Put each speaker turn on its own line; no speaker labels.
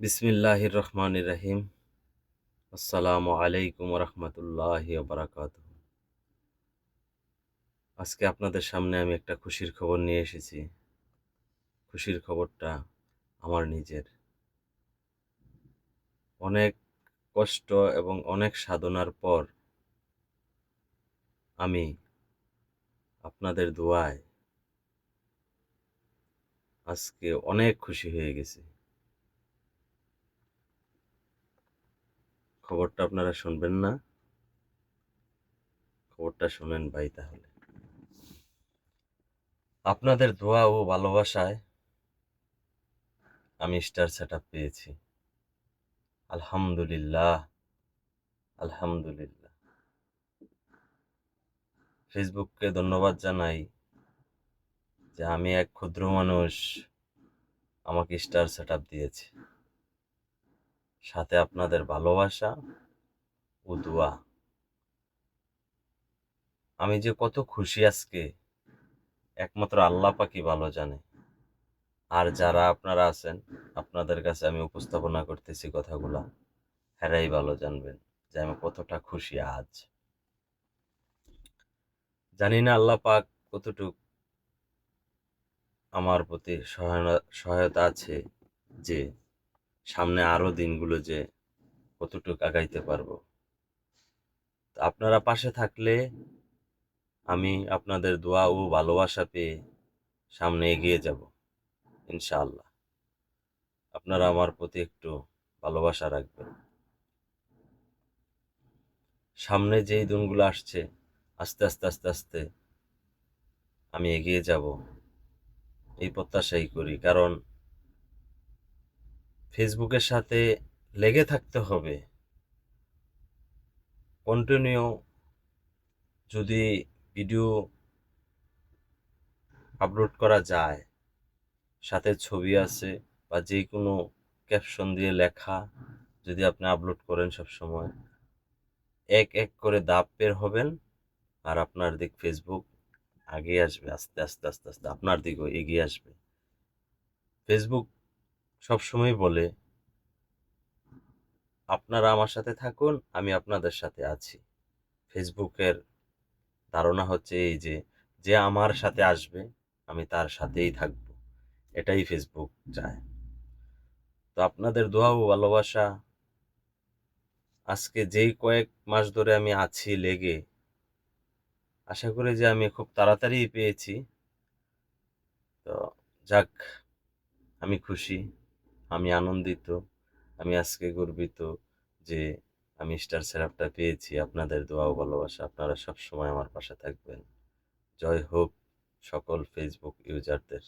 বিসমিল্লাহির রহমান রহিম। আসসালামু আলাইকুম রহমতুল্লাহ বারাকাত আজকে আপনাদের সামনে আমি একটা খুশির খবর নিয়ে এসেছি। খুশির খবরটা আমার নিজের। অনেক কষ্ট এবং অনেক সাধনার পর আমি আপনাদের দোয়ায় আজকে অনেক খুশি হয়ে গেছি। খবরটা আপনারা শুনবেন না। খবরটা শুনেন ভাই তাহলে। আপনাদের দোয়া ও ভালোবাসায় আমি স্টার সেট পেয়েছি। আলহামদুলিল্লাহ আলহামদুলিল্লাহ। ফেসবুককে ধন্যবাদ জানাই যে আমি এক ক্ষুদ্র মানুষ আমাকে স্টার সেট দিয়েছে। সাথে আপনাদের ভালোবাসা ও দোয়া। আমি যে কত খুশি আজকে, একমাত্র আল্লাহ পাকি ভালো জানে। আর যারা আপনারা আছেন, আপনাদের কাছে আমি উপস্থাপনা করতেছি কথাগুলা হেরাই ভালো জানবেন যে আমি কতটা খুশি আজ। জানি না আল্লাহ পাক কতটুক আমার প্রতি সহায়তা আছে যে সামনে আরও দিনগুলো যে কতটুকু আগাইতে পারব। আপনারা পাশে থাকলে আমি আপনাদের দোয়া ও ভালোবাসা পেয়ে সামনে এগিয়ে যাব, ইনশাআল্লাহ। আপনারা আমার প্রতি একটু ভালোবাসা রাখবেন। সামনে যেই দিনগুলো আসছে, আস্তে আস্তে আস্তে আস্তে আমি এগিয়ে যাব, এই প্রত্যাশাই করি। কারণ ফেসবুকের সাথে লেগে থাকতে হবে। কন্টিনিউ যদি ভিডিও আপলোড করা যায়, সাথে ছবি আছে বা যে কোনো ক্যাপশন দিয়ে লেখা যদি আপনি আপলোড করেন সব সময় এক এক করে দাপ বের হবেন আর আপনার দিক ফেসবুক আগে আসবে, আস্তে আস্তে আস্তে আস্তে, আপনার দিকেও এগিয়ে আসবে। ফেসবুক সবসময় বলে, আপনারা আমার সাথে থাকুন, আমি আপনাদের সাথে আছি। ফেসবুকের ধারণা হচ্ছে এই যে যে আমার সাথে আসবে, আমি তার সাথেই থাকব। এটাই ফেসবুক চায়। তো আপনাদের দোয়া ও ভালোবাসা, আজকে যেই কয়েক মাস ধরে আমি আছি লেগে, আশা করি যে আমি খুব তাড়াতাড়ি পেয়েছি। তো যাক, আমি খুশি। আমি আনন্দিত, আমি আজকে গর্বিত যে আমি স্টার সেরাপটা পেয়েছি। আপনাদের দোয়া ও ভালোবাসা, আপনারা সবসময় আমার পাশে থাকবেন। জয় হোক সকল ফেসবুক ইউজারদের